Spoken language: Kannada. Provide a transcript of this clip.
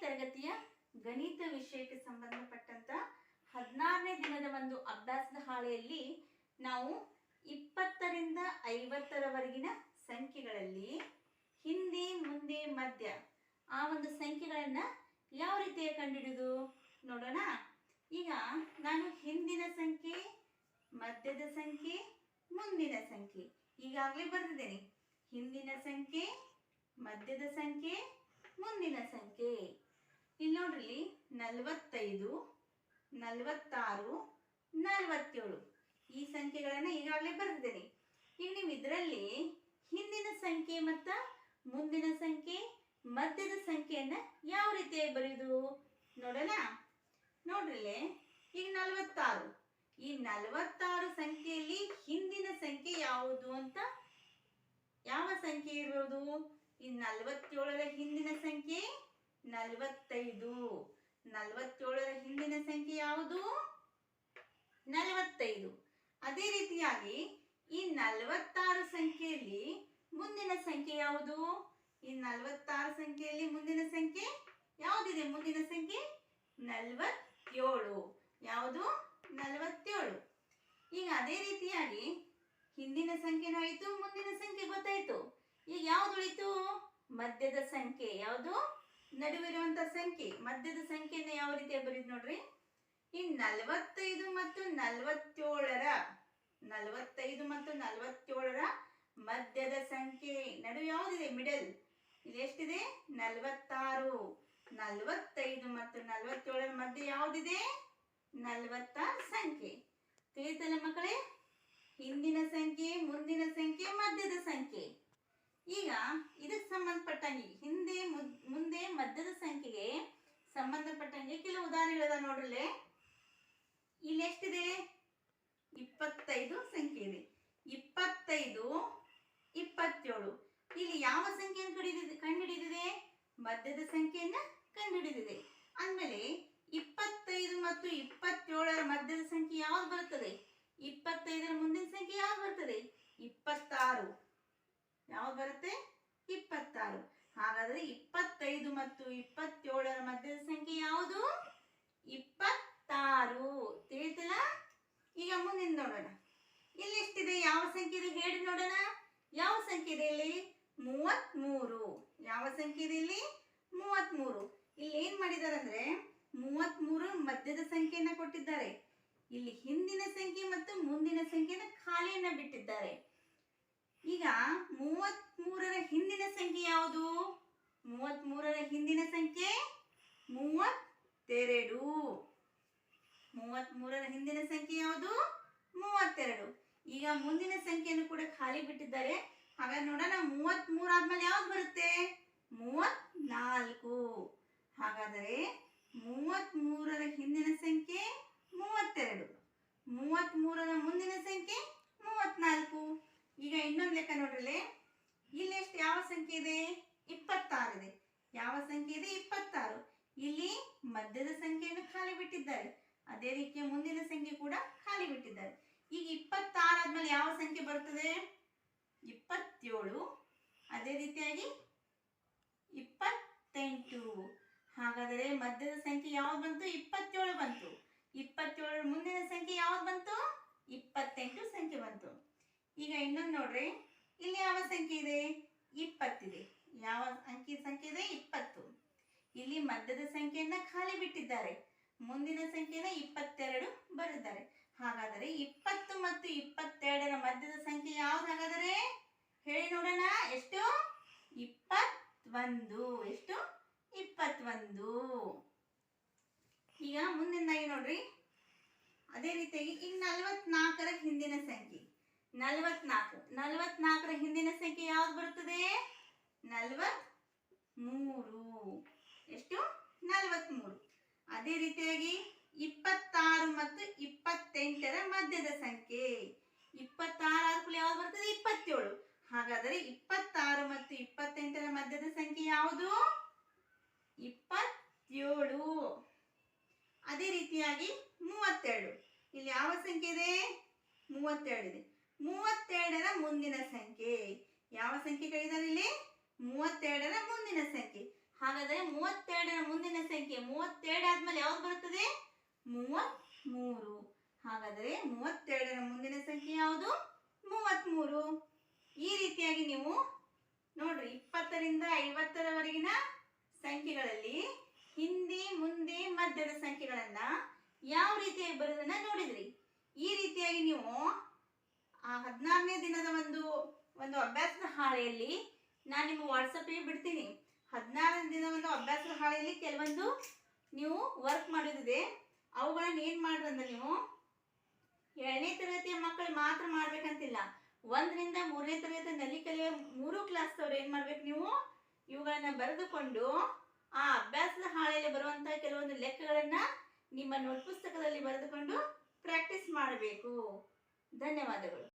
ತರಗತಿಯ ಗಣಿತ ವಿಷಯಕ್ಕೆ ಸಂಬಂಧಪಟ್ಟಂತ ಹದಿನಾರನೇ ದಿನದ ಒಂದು ಅಭ್ಯಾಸದ ಹಾಳೆಯಲ್ಲಿ ನಾವು ಇಪ್ಪತ್ತರಿಂದ ಐವತ್ತರವರೆಗಿನ ಸಂಖ್ಯೆಗಳಲ್ಲಿ ಹಿಂದೆ, ಮುಂದೆ, ಮಧ್ಯ ಆ ಒಂದು ಸಂಖ್ಯೆಗಳನ್ನ ಯಾವ ರೀತಿಯ ಕಂಡುಹಿಡಿದು ನೋಡೋಣ? ಈಗ ನಾನು ಹಿಂದಿನ ಸಂಖ್ಯೆ, ಮಧ್ಯದ ಸಂಖ್ಯೆ, ಮುಂದಿನ ಸಂಖ್ಯೆ ಈಗಾಗಲೇ ಬರೆದಿದ್ದೇನೆ. ಹಿಂದಿನ ಸಂಖ್ಯೆ, ಮಧ್ಯದ ಸಂಖ್ಯೆ, ಮುಂದಿನ ಸಂಖ್ಯೆ. ಇಲ್ಲಿ ನೋಡ್ರಿ, ನಲವತ್ತೈದು, ನಲವತ್ತಾರು, ನಲವತ್ತೇಳು. ಈ ಸಂಖ್ಯೆಗಳನ್ನು ಈಗಾಗಲೇ ಬರೆದಿದ್ದೀನಿ. ಈಗ ನೀವು ಇದರಲ್ಲಿ ಹಿಂದಿನ ಸಂಖ್ಯೆ ಮತ್ತು ಮುಂದಿನ ಸಂಖ್ಯೆ, ಮಧ್ಯದ ಸಂಖ್ಯೆಯನ್ನ ಯಾವ ರೀತಿಯಾಗಿ ಬರೆಯೋದು? ನೋಡೋಣ. ನೋಡ್ರಿ ಈಗ ನಲವತ್ತಾರು. ಈ ನಲವತ್ತಾರು ಸಂಖ್ಯೆಯಲ್ಲಿ ಹಿಂದಿನ ಸಂಖ್ಯೆ ಯಾವುದು ಅಂತ ಯಾವ ಸಂಖ್ಯೆ ಇರೋದು ಈ ನಲವತ್ತೇಳರ ಹಿಂದಿನ ಸಂಖ್ಯೆ ನಲವತ್ತೈದು. ನಲವತ್ತೇಳರ ಹಿಂದಿನ ಸಂಖ್ಯೆ ಯಾವುದು? ನಲವತ್ತೈದು. ಅದೇ ರೀತಿಯಾಗಿ ಈ ನಲವತ್ತಾರು ಸಂಖ್ಯೆಯಲ್ಲಿ ಮುಂದಿನ ಸಂಖ್ಯೆ ಯಾವುದು? ಈ ನಲವತ್ತಾರು ಸಂಖ್ಯೆಯಲ್ಲಿ ಮುಂದಿನ ಸಂಖ್ಯೆ ಯಾವುದಿದೆ? ಮುಂದಿನ ಸಂಖ್ಯೆ ನಲವತ್ತೇಳು. ಯಾವುದು? ನಲವತ್ತೇಳು. ಈಗ ಅದೇ ರೀತಿಯಾಗಿ ಹಿಂದಿನ ಸಂಖ್ಯೆನೂ ಆಯಿತು ಮುಂದಿನ ಸಂಖ್ಯೆ ಗೊತ್ತಾಯಿತು. ಈಗ ಯಾವ್ದು ಉಳಿತು? ಮಧ್ಯದ ಸಂಖ್ಯೆ. ಯಾವುದು? ನಡುವಿರುವಂತ ಸಂಖ್ಯೆ, ಮಧ್ಯದ ಸಂಖ್ಯೆನ ಯಾವ ರೀತಿ ಬರೀದ್ ನೋಡ್ರಿ? ಈ ನಲವತ್ತೈದು ಮತ್ತು ನಲವತ್ತೇಳರ, ನಲವತ್ತೈದು ಮತ್ತು ನಲವತ್ತೇಳರ ಮಧ್ಯದ ಸಂಖ್ಯೆ ನಡುವೆ ಯಾವ್ದಿದೆ? ಮಿಡಲ್ ಇಲ್ಲಿ ಎಷ್ಟಿದೆ? ನಲವತ್ತಾರು. ನಲವತ್ತೈದು ಮತ್ತು ನಲವತ್ತೇಳರ ಮಧ್ಯೆ ಯಾವ್ದಿದೆ? ನಲವತ್ತಾರು ಸಂಖ್ಯೆ. ತಿಳಿತಲ್ಲ ಮಕ್ಕಳೇ? ಹಿಂದಿನ ಸಂಖ್ಯೆ, ಮುಂದಿನ ಸಂಖ್ಯೆ, ಮಧ್ಯದ ಸಂಖ್ಯೆ. ಈಗ ಸಂಬಂಧಪಟ್ಟಂಗೆ, ಹಿಂದೆ ಮುದ್- ಮಧ್ಯದ ಸಂಖ್ಯೆಗೆ ಸಂಬಂಧಪಟ್ಟಂಗೆ ಕೆಲವು ಉದಾಹರಣೆಗಳದ ನೋಡ್ರಲ್ಲೇ. ಇಲ್ಲಿ ಎಷ್ಟಿದೆ? ಇಪ್ಪತ್ತೈದು ಸಂಖ್ಯೆ ಇದೆ. ಇಪ್ಪತ್ತೈದು, ಇಪ್ಪತ್ತೇಳು. ಇಲ್ಲಿ ಯಾವ ಸಂಖ್ಯೆಯನ್ನು ಕಂಡುಹಿಡಿದಿದೆ ಕಂಡುಹಿಡಿದಿದೆ? ಮಧ್ಯದ ಸಂಖ್ಯೆಯನ್ನ ಕಂಡುಹಿಡಿದಿದೆ. ಅಂದಮೇಲೆ ಇಪ್ಪತ್ತೈದು ಮತ್ತು ಇಪ್ಪತ್ತೇಳರ ಮಧ್ಯದ ಸಂಖ್ಯೆ ಯಾವ್ದು ಬರುತ್ತದೆ ಇಪ್ಪತ್ತೈದರ ಮುಂದಿನ ಸಂಖ್ಯೆ ಯಾವ್ದು ಬರ್ತದೆ ಇಪ್ಪತ್ತಾರು ಯಾವ್ದು ಬರುತ್ತೆ ಇಪ್ಪತ್ತಾರು ಹಾಗಾದ್ರೆ ಇಪ್ಪತ್ತೈದು ಮತ್ತು ಇಪ್ಪತ್ತೇಳರ ಮಧ್ಯದ ಸಂಖ್ಯೆ ಯಾವುದು? ಇಪ್ಪತ್ತಾರು. ತಿಳಿತಲ್ಲ? ಈಗ ಮುಂದಿನ ನೋಡೋಣ. ಇಲ್ಲಿ ಎಷ್ಟಿದೆ? ಯಾವ ಸಂಖ್ಯೆ ಇದೆ? ಹೇಳಿ ನೋಡೋಣ. ಯಾವ ಸಂಖ್ಯೆ ಇದೆ ಇಲ್ಲಿ? ಮೂವತ್ಮೂರು. ಯಾವ ಸಂಖ್ಯೆ ಇದೆ ಇಲ್ಲಿ? ಮೂವತ್ಮೂರು. ಇಲ್ಲಿ ಏನ್ ಮಾಡಿದ್ದಾರೆ ಅಂದ್ರೆ ಮೂವತ್ಮೂರು ಮಧ್ಯದ ಸಂಖ್ಯೆಯನ್ನ ಕೊಟ್ಟಿದ್ದಾರೆ. ಇಲ್ಲಿ ಹಿಂದಿನ ಸಂಖ್ಯೆ ಮತ್ತು ಮುಂದಿನ ಸಂಖ್ಯೆನ ಖಾಲಿಯನ್ನ ಬಿಟ್ಟಿದ್ದಾರೆ. ಈಗ ಮೂವತ್ಮೂರರ ಹಿಂದಿನ ಸಂಖ್ಯೆ ಯಾವುದು? ಮೂವತ್ಮೂರರ ಹಿಂದಿನ ಸಂಖ್ಯೆ ಮೂವತ್ತೆರಡು. ಮೂವತ್ಮೂರರ ಹಿಂದಿನ ಸಂಖ್ಯೆ ಯಾವುದು? ಮೂವತ್ತೆರಡು. ಈಗ ಮುಂದಿನ ಸಂಖ್ಯೆಯನ್ನು ಕೂಡ ಖಾಲಿ ಬಿಟ್ಟಿದ್ದಾರೆ. ಹಾಗಾದ್ರೆ ನೋಡೋಣ ಮೂವತ್ತ್ಮೂರು ಆದ್ಮೇಲೆ ಯಾವ್ದು ಬರುತ್ತೆ? ಮೂವತ್ನಾಲ್ಕು. ಹಾಗಾದರೆ ಮೂವತ್ತ್ಮೂರರ ಹಿಂದಿನ ಸಂಖ್ಯೆ ಮೂವತ್ತೆರಡು. ಮೂವತ್ತ್ಮೂರರ ಮುಂದಿನ ಸಂಖ್ಯೆ ಮೂವತ್ನಾಲ್ಕು. ಈಗ ಇನ್ನೊಂದು ಲೆಕ್ಕ ನೋಡ್ರಲ್ಲೇ ಇಲ್ಲಿ ಎಷ್ಟು ಯಾವ ಸಂಖ್ಯೆ ಇದೆ? ಇಪ್ಪತ್ತಾರು ಇದೆ ಯಾವ ಸಂಖ್ಯೆ ಇದೆ ಇಪ್ಪತ್ತಾರು. ಇಲ್ಲಿ ಮಧ್ಯದ ಸಂಖ್ಯೆಯನ್ನು ಖಾಲಿ ಬಿಟ್ಟಿದ್ದಾರೆ ಅದೇ ರೀತಿಯ ಮುಂದಿನ ಸಂಖ್ಯೆ ಕೂಡ ಖಾಲಿ ಬಿಟ್ಟಿದ್ದಾರೆ ಈಗ ಇಪ್ಪತ್ತಾರು ಆದ್ಮೇಲೆ ಯಾವ ಸಂಖ್ಯೆ ಬರ್ತದೆ? ಇಪ್ಪತ್ತೇಳು. ಅದೇ ರೀತಿಯಾಗಿ ಇಪ್ಪತ್ತೆಂಟು. ಹಾಗಾದರೆ ಮಧ್ಯದ ಸಂಖ್ಯೆ ಯಾವ್ದು ಬಂತು? ಇಪ್ಪತ್ತೇಳು ಬಂತು. ಇಪ್ಪತ್ತೇಳರ ಮುಂದಿನ ಸಂಖ್ಯೆ ಯಾವ್ದು ಬಂತು? ಇಪ್ಪತ್ತೆಂಟು ಸಂಖ್ಯೆ ಬಂತು. ಈಗ ಇನ್ನೊಂದು ನೋಡ್ರಿ. ಇಲ್ಲಿ ಯಾವ ಸಂಖ್ಯೆ ಇದೆ? ಇಪ್ಪತ್ತಿದೆ. ಯಾವ ಅಂಕಿ ಸಂಖ್ಯೆ ಇದೆ ಇಪ್ಪತ್ತು. ಇಲ್ಲಿ ಮಧ್ಯದ ಸಂಖ್ಯೆಯನ್ನ ಖಾಲಿ ಬಿಟ್ಟಿದ್ದಾರೆ. ಮುಂದಿನ ಸಂಖ್ಯೆನ ಇಪ್ಪತ್ತೆರಡು ಬರೆದಿದ್ದಾರೆ. ಹಾಗಾದರೆ ಇಪ್ಪತ್ತು ಮತ್ತು ಇಪ್ಪತ್ತೆರಡರ ಮಧ್ಯದ ಸಂಖ್ಯೆ ಯಾವ್ದು ಹಾಗಾದರೆ? ಹೇಳಿ ನೋಡೋಣ. ಎಷ್ಟು? ಇಪ್ಪತ್ತೊಂದು. ಎಷ್ಟು? ಇಪ್ಪತ್ತೊಂದು. ಈಗ ಮುಂದಿನದಾಗಿ ನೋಡ್ರಿ. ಅದೇ ರೀತಿಯಾಗಿ ಈಗ ನಲವತ್ನಾಲ್ಕರ ಹಿಂದಿನ ಸಂಖ್ಯೆ. ನಲವತ್ನಾಲ್ಕು. ನಲವತ್ನಾಲ್ಕರ ಹಿಂದಿನ ಸಂಖ್ಯೆ ಯಾವ್ದು ಬರ್ತದೆ? ನಲವತ್ ಮೂರು ಎಷ್ಟು? ನಲವತ್ಮೂರು. ಅದೇ ರೀತಿಯಾಗಿ ಇಪ್ಪತ್ತಾರು ಮತ್ತು ಇಪ್ಪತ್ತೆಂಟರ ಮಧ್ಯದ ಸಂಖ್ಯೆ. ಇಪ್ಪತ್ತಾರು ಆದ್ಮೇಲೆ ಯಾವ್ದು ಬರ್ತದೆ? ಇಪ್ಪತ್ತೇಳು. ಹಾಗಾದರೆ ಇಪ್ಪತ್ತಾರು ಮತ್ತು ಇಪ್ಪತ್ತೆಂಟರ ಮಧ್ಯದ ಸಂಖ್ಯೆ ಯಾವುದು? ಇಪ್ಪತ್ತೇಳು. ಅದೇ ರೀತಿಯಾಗಿ ಮೂವತ್ತೆರಡು ಇಲ್ಲಿ ಯಾವ ಸಂಖ್ಯೆ ಇದೆ? ಮೂವತ್ತೆರಡು ಇದೆ. ಮೂವತ್ತೆರಡರ ಮುಂದಿನ ಸಂಖ್ಯೆ. ಯಾವ ಸಂಖ್ಯೆ ಕಳಿದಾರೆ ಇಲ್ಲಿ? ಮೂವತ್ತೆರಡರ ಮುಂದಿನ ಸಂಖ್ಯೆ. ಹಾಗಾದರೆ ಮೂವತ್ತೆರಡರ ಮುಂದಿನ ಸಂಖ್ಯೆ ಮೂವತ್ತೆರಡು ಆದ್ಮೇಲೆ ಯಾವ್ದು ಬರುತ್ತದೆ? ಮೂವತ್ಮೂರು. ಹಾಗಾದರೆ ಮೂವತ್ತೆರಡರ ಮುಂದಿನ ಸಂಖ್ಯೆ ಯಾವುದು? ಮೂವತ್ಮೂರು. ಈ ರೀತಿಯಾಗಿ ನೀವು ನೋಡ್ರಿ, ಇಪ್ಪತ್ತರಿಂದ ಐವತ್ತರವರೆಗಿನ ಸಂಖ್ಯೆಗಳಲ್ಲಿ ಹಿಂದಿ, ಮುಂದೆ, ಮಧ್ಯದ ಸಂಖ್ಯೆಗಳನ್ನ ಯಾವ ರೀತಿಯಾಗಿ ಬರೋದನ್ನ ನೋಡಿದ್ರಿ. ಈ ರೀತಿಯಾಗಿ ನೀವು ಆ ಹದಿನಾರನೇ ದಿನದ ಒಂದು ಒಂದು ಅಭ್ಯಾಸದ ಹಾಳೆಯಲ್ಲಿ ನಾನು ನಿಮ್ಮ ವಾಟ್ಸಪ್ಪಿಗೆ ಬಿಡ್ತೀನಿ. ಹದಿನಾರನೇ ದಿನ ಒಂದು ಅಭ್ಯಾಸದ ಹಾಳೆಯಲ್ಲಿ ಕೆಲವೊಂದು ನೀವು ವರ್ಕ್ ಮಾಡೋದಿದೆ ಅವುಗಳನ್ನು ಏನು ಮಾಡ್ರಂದ್ರೆ ನೀವು ಎರಡನೇ ತರಗತಿಯ ಮಕ್ಕಳು ಮಾತ್ರ ಮಾಡ್ಬೇಕಂತಿಲ್ಲ. ಒಂದರಿಂದ ಮೂರನೇ ತರಗತಿಯಲ್ಲಿ ಕಲಿಯ ಮೂರು ಕ್ಲಾಸ್ದವ್ರು ಏನು ಮಾಡ್ಬೇಕು ನೀವು? ಇವುಗಳನ್ನು ಬರೆದುಕೊಂಡು ಆ ಅಭ್ಯಾಸದ ಹಾಳೆಯಲ್ಲಿ ಬರುವಂತಹ ಕೆಲವೊಂದು ಲೆಕ್ಕಗಳನ್ನು ನಿಮ್ಮ ನೋಟ್ ಪುಸ್ತಕದಲ್ಲಿ ಬರೆದುಕೊಂಡು ಪ್ರಾಕ್ಟೀಸ್ ಮಾಡಬೇಕು. ಧನ್ಯವಾದಗಳು.